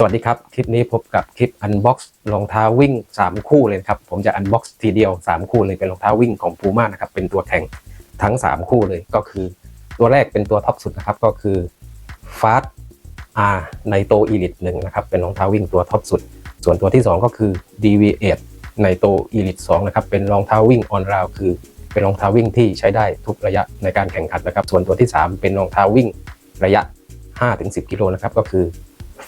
สวัสดีครับ คลิปนี้พบกับคลิป Unbox รองเท้าวิ่ง 3 คู่เลยครับผมจะ Unbox ทีเดียว 3 คู่เลยเป็นรองเท้าวิ่งของ Puma นะครับเป็นตัวแข่งทั้ง 3 คู่เลยก็คือ ตัวแรกเป็นตัวท็อปสุดนะครับก็คือ Fast R ในโต Elite 1นะครับเป็นรองเท้าวิ่งตัวท็อปสุด ส่วนตัวที่ 2 ก็คือ DV8 ในโต Elite 2นะครับเป็นรองเท้าวิ่งออนราวคือเป็นรองเท้าวิ่งที่ใช้ได้ทุกระยะในการแข่งขันนะครับส่วนตัวที่ 3 เป็นรองเท้าวิ่งระยะ 5-10 กิโลนะครับก็คือ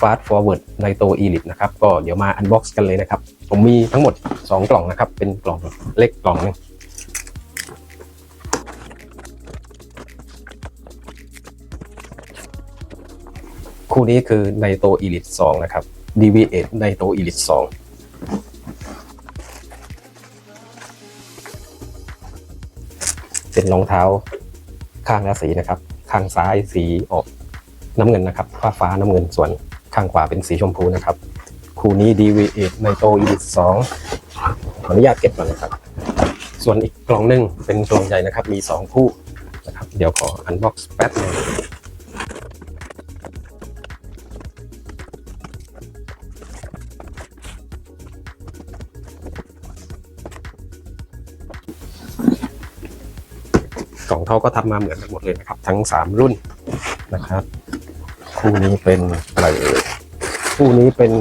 Fast Forward ในโต Elite นะครับก็เดี๋ยวมา Unbox กันเลยนะครับ ผมมีทั้งหมด 2 กล่องนะครับ เป็นกล่องเล็กกล่องหนึงคู่นี้คือในโต Elite 2นะครับ DV8 ในโต Elite 2เป็นรองเท้าข้างละสีนะครับ ข้างซ้ายสีออกน้ำเงินนะครับ ฟ้าฟ้าน้ำเงินส่วน ข้างขวาเป็นสีชมพูนะครับ คู่นี้ DV8 ในโต Elite 2ขออนุญาตเก็บก่อนนะครับ ส่วนอีกกล่องหนึงเป็นกล่องใหญ่นะครับ มี 2 คู่นะครับ เดี๋ยวขออันบ็อกซ์แป๊บหนึงกล่องเขาก็ทำมาเหมือนกันหมดเลยนะครับ ทั้ง 3 รุ่นนะครับ คู่นี้เป็นอะไรเอ่ย คู่นี้เป็น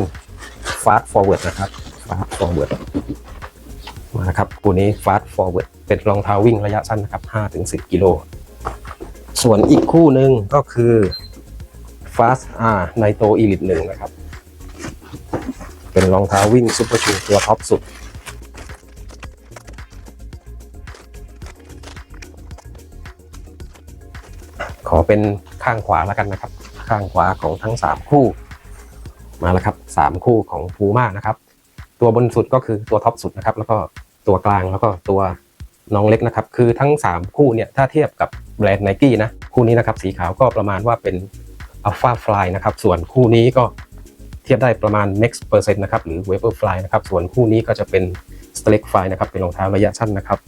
fast forward นะครับ fast forward มาครับคู่นี้ fast forward เป็นรองเท้าวิ่งระยะสั้นนะครับ5ถึง10 กิโล ส่วนอีกคู่หนึ่งก็คือ fast R ในโต elite 1นะครับ เป็นรองเท้าวิ่งซุปเปอร์ชูตัวท็อปสุดขอเป็นข้างขวาแล้วกันนะครับ ข้างขวาของทั้ง 3 คู่ มาแล้วครับ3คู่ของพูม่านะครับ ตัวบนสุดก็คือตัวท็อปสุดนะครับ แล้วก็ตัวกลางแล้วก็ตัวน้องเล็กนะครับ คือทั้ง 3 คู่เนี่ยถ้าเทียบกับแบรนด์ไนกี้นะคู่นี้นะครับสีขาวก็ประมาณว่าเป็น Alpha Fly นะครับ ส่วนคู่นี้ก็เทียบได้ประมาณ Next Percent นะครับหรือ Vapor Fly นะครับ ส่วนคู่นี้ก็จะเป็น Strike Fly นะครับเป็นรองเท้าระยะสั้นนะครับ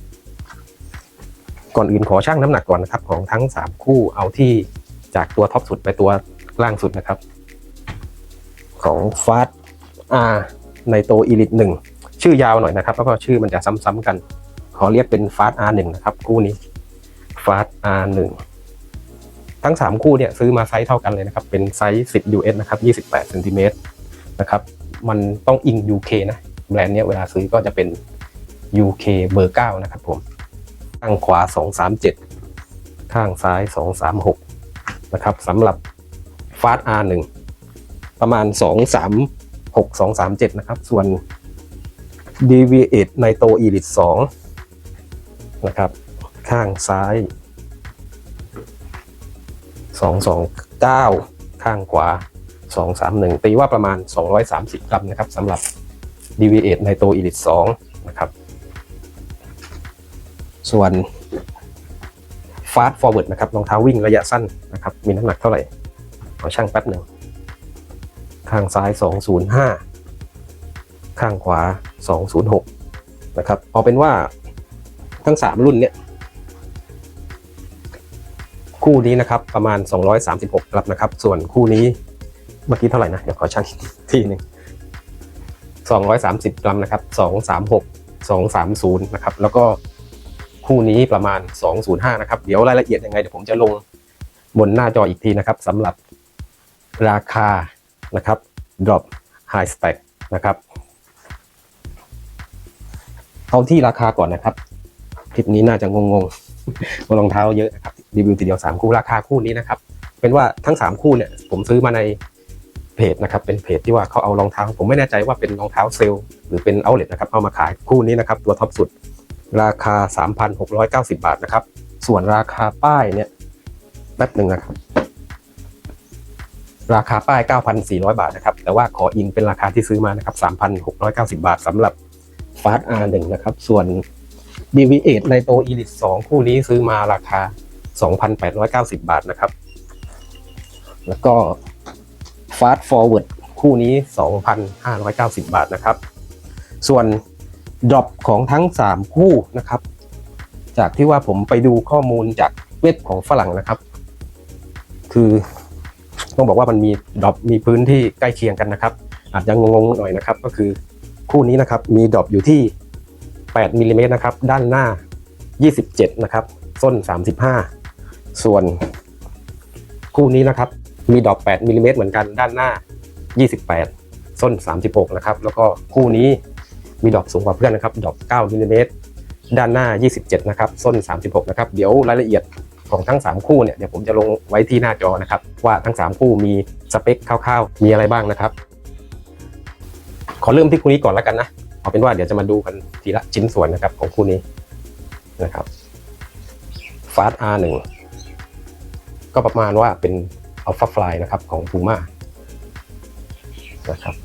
ก่อนอื่นขอชั่งน้ำหนักก่อนนะครับของทั้ง 3 คู่เอาที่จากตัวท็อปสุดไปตัวล่างสุดนะครับ ของฟาสอาในโตอีลิตหนึ่งชื่อยาวหน่อยนะครับ แล้วก็ชื่อมันจะซ้ำๆกัน ขอเรียกเป็นฟาสอาหนึ่งนะครับ คู่นี้ฟาสอาหนึ่งทั้ง 3 คู่เนี่ยซื้อมาไซส์เท่ากันเลยนะครับ เป็นไซส์ 10 US นะครับ 28เซนติเมตรนะครับ มันต้องอิง UK นะ แบรนด์เนี้ยเวลาซื้อก็จะเป็น UK เบอร์ 9 นะครับผมข้างขวา 237 ข้างซ้าย 236 นะครับสำหรับฟาส R1 ประมาณ 236 237 นะครับ ส่วน DV8 ในโต Elite 2นะครับ ข้างซ้าย 229 ข้างขวา 231 ตีว่าประมาณ 230 กรัมนะครับสำหรับ DV8 ในโต Elite 2นะครับ ส่วน Fast Forward นะครับรองเท้าวิ่งระยะสั้นนะครับ มีน้ำหนักเท่าไหร่ ขอช่างแป๊บหนึ่ง ข้างซ้าย 205 ข้างขวา 206 นะครับ เอาเป็นว่าทั้ง 3 รุ่นเนี่ยคู่นี้นะครับประมาณ 236กรัมนะครับ ส่วนคู่นี้เมื่อกี้เท่าไหร่นะ เดี๋ยวขอช่างอีกทีหนึ่ง230กรัมนะครับ236 230นะครับแล้วก็คู่นี้ประมาณ 205นะครับเดี๋ยวรายละเอียดยังไงเดี๋ยวผมจะลงบนหน้าจออีกทีนะครับสำหรับราคา นะครับ drop high spec นะครับ เอาที่ราคาก่อนนะครับ คลิปนี้น่าจะงงๆเพรองเท้าเยอะนะครับรีวิวทีเดียว 3 คู่ราคาคู่นี้นะครับ เป็นว่าทั้ง 3 คู่เนี่ย ผมซื้อมาในเพจนะครับ เป็นเพจที่ว่าเขาเอารองเท้า ผมไม่แน่ใจว่าเป็นรองเท้าเซลล์หรือเป็นเอาเล t นะครับ เอามาขายคู่นี้นะครับ ตัวท็อปสุด ราคา 3,690 บาทนะครับ ส่วนราคาป้ายเนี่ยแป๊บหนึ่งนะครับ ราคาป้าย 9,400 บาทนะครับ แต่ว่าขออิงเป็นราคาที่ซื้อมานะครับ 3,690 บาทสำหรับ Fast R1 นะครับ ส่วน DV8 ในโต Elite 2 คู่นี้ซื้อมาราคา 2,890 บาทนะครับ แล้วก็ Fast Forward คู่นี้ 2,590 บาทนะครับ ส่วนดรอปของทั้ง 3 คู่นะครับ จากที่ว่าผมไปดูข้อมูลจากเว็บของฝรั่งนะครับ คือ ต้องบอกว่ามันมีดอปมีพื้นที่ใกล้เคียงกันนะครับ อาจจะงงๆหน่อยนะครับ ก็คือคู่นี้นะครับมีดอปอยู่ที่ 8มิลลิเมตรนะครับด้านหน้า 27 นะครับ ส้น 35 ส่วน คู่นี้นะครับ มีดอป8มิลลิเมตรเหมือนกันด้านหน้า 28 ส้น 36 นะครับ แล้วก็คู่นี้มีดอปสูงกว่าเพื่อนนะครับ ดอป9มิลลิเมตรด้านหน้า 27 นะครับ ส้น 36 นะครับ เดี๋ยวรายละเอียด ของทั้ง 3 คู่เนี่ยเดี๋ยวผมจะลงไว้ที่หน้าจอนะครับ ว่าทั้ง 3 คู่มีสเปคคร่าวๆ มีอะไรบ้างนะครับ ขอเริ่มที่คู่นี้ก่อนแล้วกันนะเอาเป็นว่าเดี๋ยวจะมาดูกันทีละชิ้นส่วนนะครับของคู่นี้นะครับฟาส R1 ก็ประมาณว่าเป็น Alpha Fly นะครับของ Puma นะครับ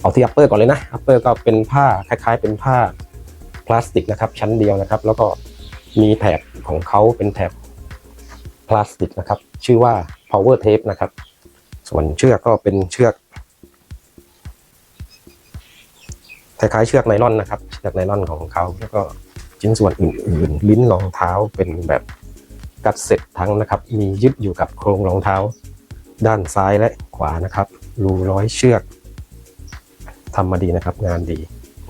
เอาที่ upper ก่อนเลยนะ upper ก็เป็นผ้าคล้ายๆ เป็นผ้าพลาสติกนะครับ ชั้นเดียวนะครับ แล้วก็ มีแถบของเขาเป็นแถบพลาสติกนะครับ ชื่อว่า power tape นะครับ ส่วนเชือกก็เป็นเชือกคล้ายๆเชือกไนล่อนนะครับ เชือกไนล่อนของเขาแล้วก็ชิ้นส่วนอื่นๆ ลิ้นรองเท้าเป็นแบบกัดเสร็จทั้งนะครับ มียึดอยู่กับโครงรองเท้า ด้านซ้ายและขวานะครับ รูร้อยเชือกทำมาดีนะครับ งานดี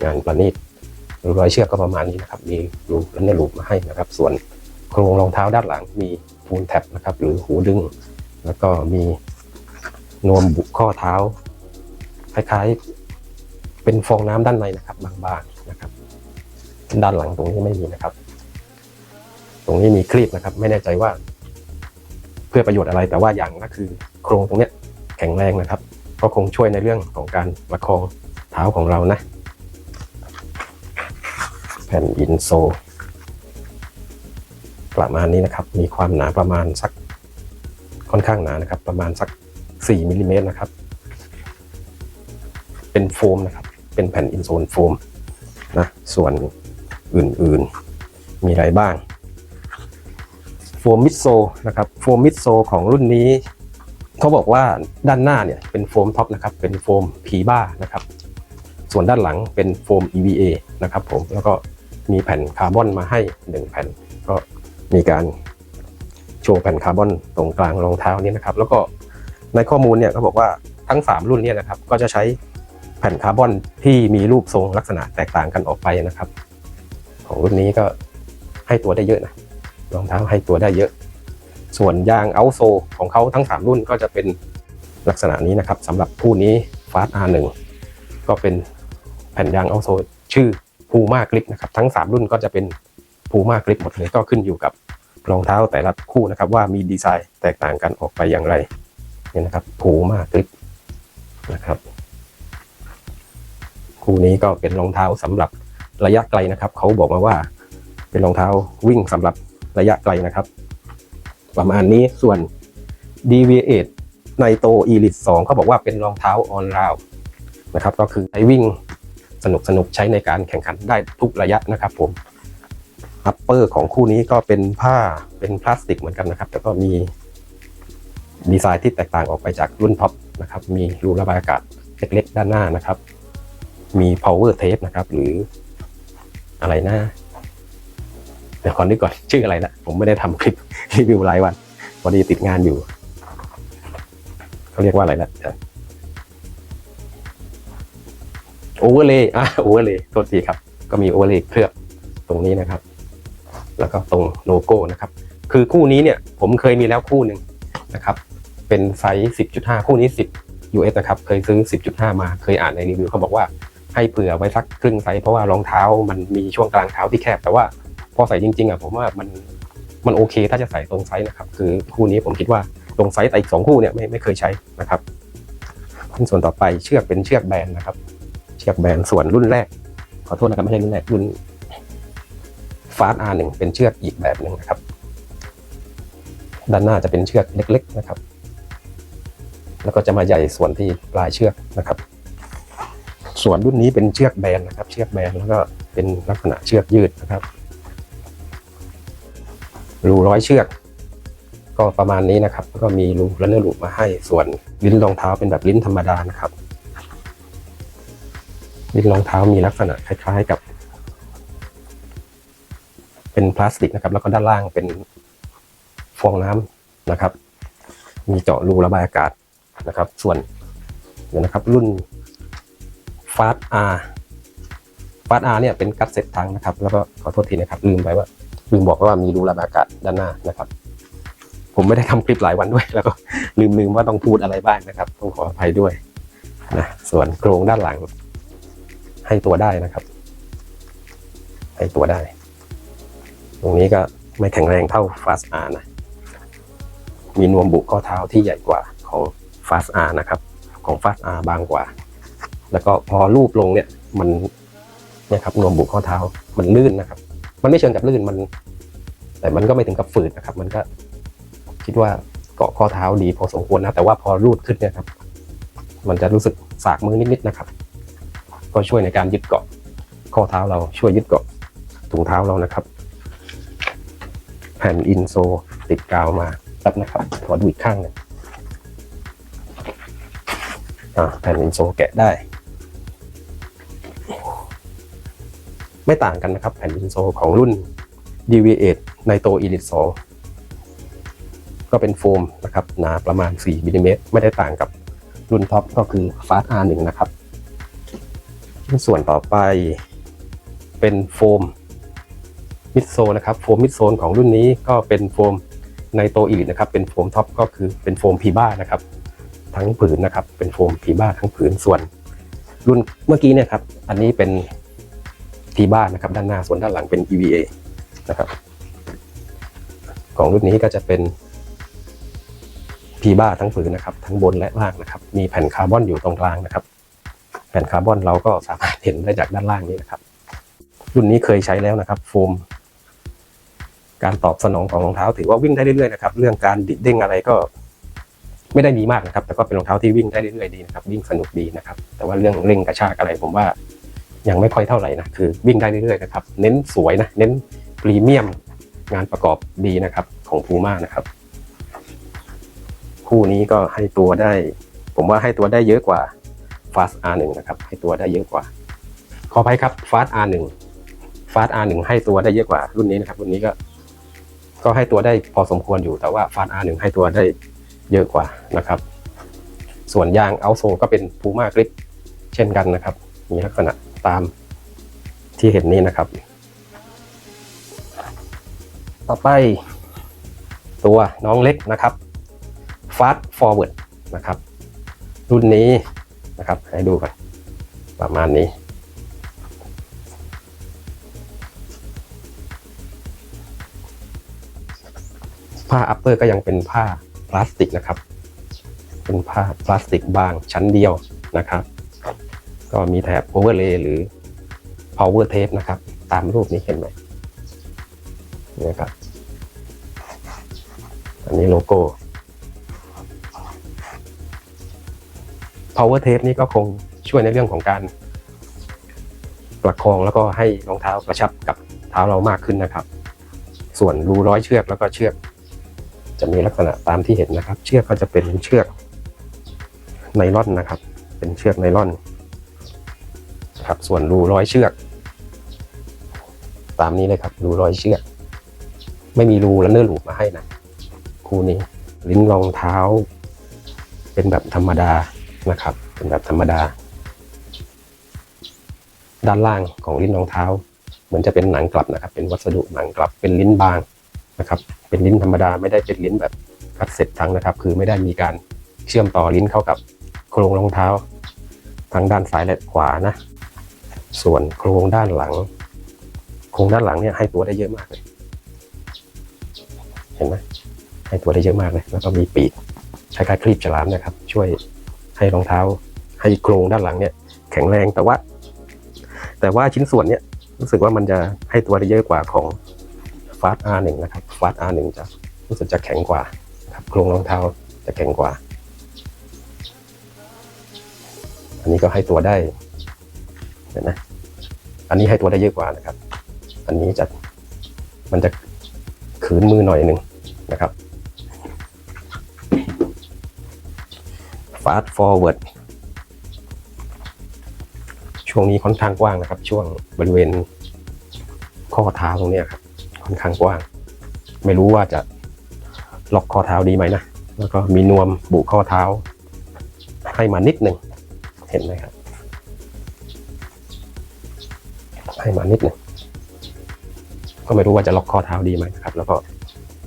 งานประณีต รอยเชือกก็ประมาณนี้นะครับ มีรูและเนรูปมาให้นะครับ ส่วนโครงรองเท้าด้านหลังมีปูนแท็บนะครับ หรือหูดึง แล้วก็มีนวมบุข้อเท้า คล้ายๆ เป็นฟองน้ำด้านในนะครับบางๆนะครับ ด้านหลังตรงนี้ไม่มีนะครับ ตรงนี้มีคลีบนะครับ ไม่แน่ใจว่า เพื่อประโยชน์อะไรแต่ว่าอย่างก็คือ โครงตรงเนี้ยแข็งแรงนะครับ ก็คงช่วยในเรื่องของการประคองเท้าของเรานะ แผ่นอินโซประมาณนี้นะครับ มีความหนาประมาณสักค่อนข้างหนานะครับ ประมาณสัก 4มิลลิเมตรนะครับ เป็นโฟมนะครับ เป็นแผ่นอินโซลโฟมนะ ส่วนอื่นๆ มีอะไรบ้าง โฟมมิดโซนะครับ โฟมมิดโซของรุ่นนี้เขาบอกว่าด้านหน้าเนี่ยเป็นโฟมท็อปนะครับ เป็นโฟมผีบ้านะครับ ส่วนด้านหลังเป็นโฟม EVA นะครับผม แล้วก็ มีแผ่นคาร์บอนมาให้ 1 แผ่น ก็มีการโชว์แผ่นคาร์บอนตรงกลางรองเท้านี้นะครับ แล้วก็ในข้อมูลเนี่ยเขาบอกว่าทั้ง 3 รุ่นเนี่ยนะครับก็จะใช้แผ่นคาร์บอนที่มีรูปทรงลักษณะแตกต่างกันออกไปนะครับ ของรุ่นนี้ก็ให้ตัวได้เยอะนะรองเท้าให้ตัวได้เยอะ ส่วนยางเอาโซของเขาทั้ง 3 รุ่นก็จะเป็นลักษณะนี้นะครับสำหรับคู่นี้ฟาส R1 ก็เป็นแผ่นยางเอาโซชื่อ Puma Grip นะครับทั้ง 3 รุ่นก็จะเป็น Puma Grip หมดเลยก็ขึ้นอยู่กับรองเท้าแต่ละคู่นะครับ ว่ามีดีไซน์แตกต่างกันออกไปอย่างไรเนี่ยนะครับ Puma Grip นะครับคู่นี้ก็เป็นรองเท้าสำหรับระยะไกลนะครับ เขาบอกมาว่าเป็นรองเท้าวิ่งสำหรับระยะไกลนะครับ ประมาณนี้ส่วน DV8 ในโต Elite 2เขาบอกว่าเป็นรองเท้าออนราวนะครับ ก็คือใช้วิ่ง สนุกสนุกใช้ในการแข่งขันได้ทุกระยะนะครับผมอัปเปอร์ของคู่นี้ก็เป็นผ้าเป็นพลาสติกเหมือนกันนะครับ แต่ก็มีดีไซน์ที่แตกต่างออกไปจากรุ่นท็อปนะครับ มีรูระบายอากาศเล็กๆด้านหน้านะครับ มี power tape นะครับ หรืออะไรนะเดี๋ยวขอนึกก่อนชื่ออะไรละผมไม่ได้ทำคลิปรีวิวรายวันพอดีติดงานอยู่เขาเรียกว่าอะไรละ โอเวอร์เลย์อะโอเวอร์เลย์โทษทีครับ ก็มีโอเวอร์เลย์เคลือบตรงนี้นะครับ แล้วก็ตรงโลโก้นะครับ คือคู่นี้เนี่ยผมเคยมีแล้วคู่หนึ่งนะครับ เป็นไซส์ 10.5 คู่นี้ 10 US นะครับ เคยซื้อ 10.5 มาเคยอ่านในรีวิวเขาบอกว่าให้เผื่อไว้สักครึ่งไซส์เพราะว่ารองเท้ามันมีช่วงกลางเท้าที่แคบ แต่ว่าพอใส่จริงๆอะผมว่ามันมันโอเคถ้าจะใส่ตรงไซส์นะครับ คือคู่นี้ผมคิดว่าตรงไซส์แต่อีกสองคู่เนี่ยไม่ไม่เคยใช้นะครับส่วนต่อไปเชือกเป็นเชือกแบนนะครับ เชือกแบรนด์ส่วนรุ่นแรก ขอโทษนะครับไม่ใช่รุ่นแรกรุ่นฟาสอาร์หนึ่งเป็นเชือกอีกแบบหนึ่งนะครับ ด้านหน้าจะเป็นเชือกเล็ก ๆนะครับ แล้วก็จะมาใหญ่ส่วนที่ปลายเชือกนะครับ ส่วนรุ่นนี้เป็นเชือกแบนนะครับ เชือกแบนแล้วก็เป็นลักษณะเชือกยืดนะครับรูร้อยเชือก ก็ประมาณนี้นะครับแล้วก็มีรูและเนื้อรูมาให้ส่วนลิ้นรองเท้าเป็นแบบลิ้นธรรมดานะครับ ลิ้นรองเท้ามีลักษณะคล้ายๆกับ เป็นพลาสติกนะครับ แล้วก็ด้านล่างเป็นฟองน้ำนะครับ มีเจาะรูระบายอากาศนะครับ ส่วนเดี๋ยวนะครับ รุ่นฟาสอาร์ฟาสอาร์เนี่ยเป็นกัดเซ็ตทังนะครับ แล้วก็ขอโทษทีนะครับลืมไปว่าลืมบอกว่ามีรูระบายอากาศด้านหน้านะครับผมไม่ได้ทำคลิปหลายวันด้วย แล้วก็ลืมลืมว่าต้องพูดอะไรบ้างนะครับ ต้องขออภัยด้วยนะส่วนโครงด้านหลัง ให้ตัวได้นะครับ ให้ตัวได้ ตรงนี้ก็ไม่แข็งแรงเท่า Fast R นะ มีนวมบุข้อเท้าที่ใหญ่กว่าของ Fast R นะครับ ของ Fast R บางกว่า แล้วก็พอรูปลงเนี่ยมันเนี่ยครับนวมบุข้อเท้ามันลื่นนะครับ มันไม่เชิงกับลื่นมัน แต่มันก็ไม่ถึงกับฝืดนะครับ มันก็คิดว่าเกาะข้อเท้าดีพอสมควรนะ แต่ว่าพอรูดขึ้นเนี่ยครับ มันจะรู้สึกสากมือนิดๆนะครับ ก็ช่วยในการยึดเกาะ ข้อเท้าเราช่วยยึดเกาะถุงเท้าเรานะครับ แผ่นอินโซติดกาวมาครับนะครับขอดูอีกข้างหนึงอ่าแผ่นอินโซแกะได้ ไม่ต่างกันนะครับ แผ่นอินโซของรุ่น DV8 ในโต Elite 2ก็เป็นโฟมนะครับหนาประมาณ 4มิลลิเมตรไม่ได้ต่างกับรุ่นท็อปก็คือ Fast R1 นะครับ ชิ้นส่วนต่อไปเป็นโฟมมิดโซนนะครับโฟมมิดโซนของรุ่นนี้ก็เป็นโฟมในโตอีลิตนะครับ เป็นโฟมท็อปก็คือเป็นโฟมพีบ้านะครับ ทั้งผืนนะครับ เป็นโฟมพีบ้าทั้งผืนส่วน รุ่นเมื่อกี้เนี่ยครับ อันนี้เป็นพีบ้านะครับ ด้านหน้าส่วนด้านหลังเป็น EVA นะครับ ของรุ่นนี้ก็จะเป็นพีบ้าทั้งผืนนะครับ ทั้งบนและล่างนะครับ มีแผ่นคาร์บอนอยู่ตรงกลางนะครับ ผ่นคาร์บอนเราก็สามารถเห็นได้จากด้านล่างนี้นะครับ รุ่นนี้เคยใช้แล้วนะครับ โฟม การตอบสนองของรองเท้า ถือว่าวิ่งได้เรื่อยๆนะครับ เรื่องการดิดเด้งอะไรก็ไม่ได้มีมากนะครับ แต่ก็เป็นรองเท้าที่วิ่งได้เรื่อยๆดีนะครับ วิ่งสนุกดีนะครับ แต่ว่าเรื่องเร่งกระชากอะไรผมว่ายังไม่ค่อยเท่าไหร่นะคือวิ่งได้เรื่อยๆนะครับ เน้นสวยนะ เน้นพรีเมียมงานประกอบดีนะครับ ของพูม่านะครับ คู่นี้ก็ให้ตัวได้ ผมว่าให้ตัวได้เยอะกว่า Fast R1 นะครับให้ตัวได้เยอะกว่า ขออภัยครับ Fast R1 Fast R1 ให้ตัวได้เยอะกว่ารุ่นนี้นะครับ รุ่นนี้ก็ ก็ให้ตัวได้พอสมควรอยู่แต่ว่า Fast R1 ให้ตัวได้เยอะกว่านะครับ ส่วนยางเอาโซก็เป็น Puma Grip เช่นกันนะครับ มีลักษณะตามที่เห็นนี้นะครับ ต่อไป ตัวน้องเล็กนะครับ Fast Forward นะครับ รุ่นนี้ นะครับให้ดูกันประมาณนี้ ผ้าอัปเปอร์ก็ยังเป็นผ้าพลาสติกนะครับ เป็นผ้าพลาสติกบางชั้นเดียวนะครับ ก็มีแถบโอเวอร์เลย์หรือ power tape นะครับ ตามรูปนี้เห็นไหมนี่ครับ อันนี้โลโก้ power tape นี่ก็คงช่วยในเรื่องของการ ประคองแล้วก็ให้รองเท้ากระชับกับเท้าเรามากขึ้นนะครับ ส่วนรูร้อยเชือกแล้วก็เชือก จะมีลักษณะตามที่เห็นนะครับ เชือกก็จะเป็นเชือกไนล่อนนะครับ เป็นเชือกไนล่อนครับส่วนรูร้อยเชือก ตามนี้เลยครับ รูร้อยเชือก ไม่มีรูและเนื้อหลูปมาให้นะคู่นี้ ลิ้นรองเท้า เป็นแบบธรรมดา นะครับ เป็นแบบธรรมดา ด้านล่างของลิ้นรองเท้า เหมือนจะเป็นหนังกลับนะครับ เป็นวัสดุหนังกลับเป็นลิ้นบางนะครับ เป็นลิ้นธรรมดาไม่ได้เป็นลิ้นแบบคัดเสร็จทั้งนะครับ คือไม่ได้มีการเชื่อมต่อลิ้นเข้ากับโครงรองเท้าทั้งด้านซ้ายและขวานะ ส่วนโครงด้านหลัง โครงด้านหลังเนี่ยให้ตัวได้เยอะมากเลยเห็นไหมให้ตัวได้เยอะมากเลย แล้วก็มีปีกคล้ายๆคลีบฉลามนะครับ ช่วย ให้รองเท้า ให้โครงด้านหลังเนี่ย แข็งแรงแต่ว่า แต่ว่าชิ้นส่วนเนี่ยรู้สึกว่ามันจะให้ตัวได้เยอะกว่าของฟาส R1 นะครับฟาส R1 จะรู้สึกจะแข็งกว่าครับโครงรองเท้าจะแข็งกว่า อันนี้ก็ให้ตัวได้เห็นไหมอันนี้ให้ตัวได้เยอะกว่านะครับ อันนี้จะมันจะขืนมือหน่อยหนึ่งนะครับ fast forward ช่วงนี้ค่อนข้างกว้างนะครับ ช่วงบริเวณข้อเท้าตรงนี้ครับค่อนข้างกว้าง ไม่รู้ว่าจะล็อกข้อเท้าดีไหมนะ แล้วก็มีนวมบุข้อเท้า ให้มานิดหนึ่งเห็นไหมครับ ให้มานิดหนึ่งก็ไม่รู้ว่าจะล็อกข้อเท้าดีไหมนะครับ แล้วก็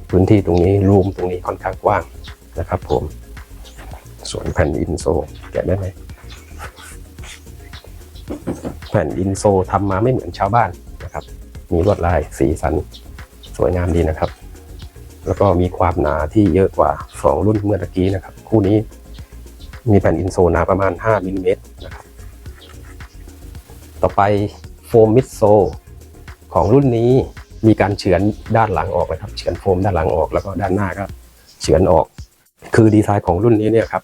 พื้นที่ตรงนี้รูมตรงนี้ค่อนข้างกว้างนะครับผม ส่วนแผ่นอินโซแกะได้ไหมแผ่นอินโซลทำมาไม่เหมือนชาวบ้านนะครับ มีลวดลายสีสันสวยงามดีนะครับ แล้วก็มีความหนาที่เยอะกว่าสองรุ่นเมื่อตะกี้นะครับ คู่นี้มีแผ่นอินโซหนาประมาณ 5มิลลิเมตรนะครับ ต่อไปโฟมมิดโซของรุ่นนี้มีการเฉือนด้านหลังออกนะครับ เฉือนโฟมด้านหลังออกแล้วก็ด้านหน้าก็เฉือนออก คือดีไซน์ของรุ่นนี้เนี่ยครับ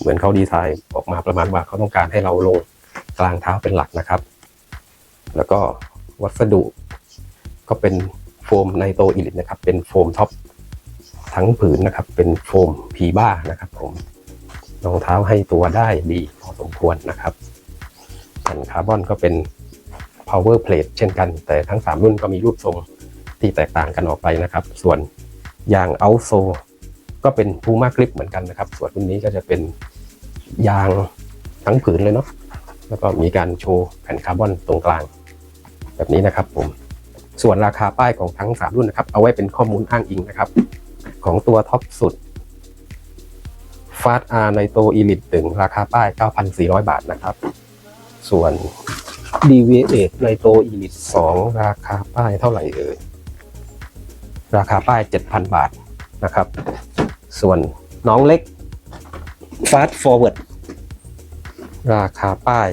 เหมือนเขาดีไซน์ออกมาประมาณว่าเขาต้องการให้เราลงกลางเท้าเป็นหลักนะครับ แล้วก็วัสดุก็เป็นโฟมไนโตรอิลิตนะครับ เป็นโฟมท็อปทั้งผืนนะครับ เป็นโฟมพีบ้านะครับ ผมรองเท้าให้ตัวได้ดีพอสมควรนะครับแผ่นคาร์บอนก็เป็น power plate เช่นกัน แต่ทั้ง 3 รุ่นก็มีรูปทรงที่แตกต่างกันออกไปนะครับ ส่วนยาง outsole ก็เป็น Puma Grip เหมือนกันนะครับ ส่วนรุ่นนี้ก็จะเป็นยางทั้งผืนเลยเนาะแล้วก็มีการโชว์แผ่นคาร์บอนตรงกลาง แบบนี้นะครับผมส่วนราคาป้ายของทั้ง 3 รุ่นนะครับ เอาไว้เป็นข้อมูลอ้างอิงนะครับ ของตัวท็อปสุดฟาสอาร์ในโตอีลิตถึงราคาป้าย 9,400 บาทนะครับ ส่วน DV8 ในโตอีลิต2ราคาป้ายเท่าไหร่เอ่ยราคาป้าย 7,000 บาทนะครับ ส่วนน้องเล็ก Fast Forward ราคาป้าย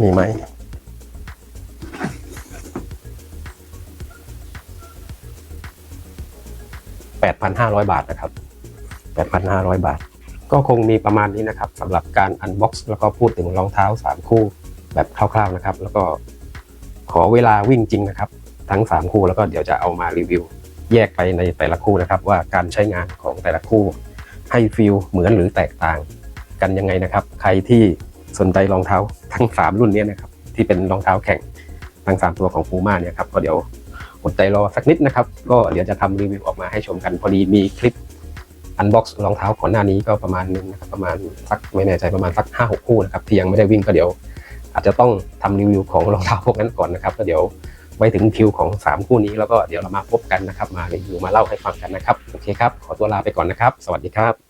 มีไหม8,500บาทนะครับ8,500บาท ก็คงมีประมาณนี้นะครับสำหรับการอันบ็อกซ์แล้วก็พูดถึงรองเท้า3คู่แบบคร่าวๆนะครับ แล้วก็ขอเวลาวิ่งจริงนะครับ ทั้ง3คู่แล้วก็เดี๋ยวจะเอามารีวิว แยกไปในแต่ละคู่นะครับ ว่าการใช้งานของแต่ละคู่ ให้ฟีลเหมือนหรือแตกต่างกันยังไงนะครับ ใครที่สนใจรองเท้าทั้ง 3 รุ่นนี้นะครับที่เป็นรองเท้าแข่งทั้ง 3 ตัวของ Puma เนี่ยครับก็เดี๋ยวอดใจรอสักนิดนะครับ ก็เดี๋ยวจะทำรีวิวออกมาให้ชมกันพอดีมีคลิปอันบ็อกซ์รองเท้าก่อนหน้านี้ก็ประมาณนึงนะครับประมาณสักไม่แน่ใจประมาณสัก5้าหกคู่นะครับที่ยังไม่ได้วิ่งก็เดี๋ยว อาจจะต้องทำรีวิวของรองเท้าพวกนั้นก่อนนะครับแล้วเดี๋ยว ไว้ถึงคิวของ3คู่นี้แล้วก็เดี๋ยวเรามาพบกันนะครับ มารีวิวมาเล่าให้ฟังกันนะครับ โอเคครับ ขอตัวลาไปก่อนนะครับ สวัสดีครับ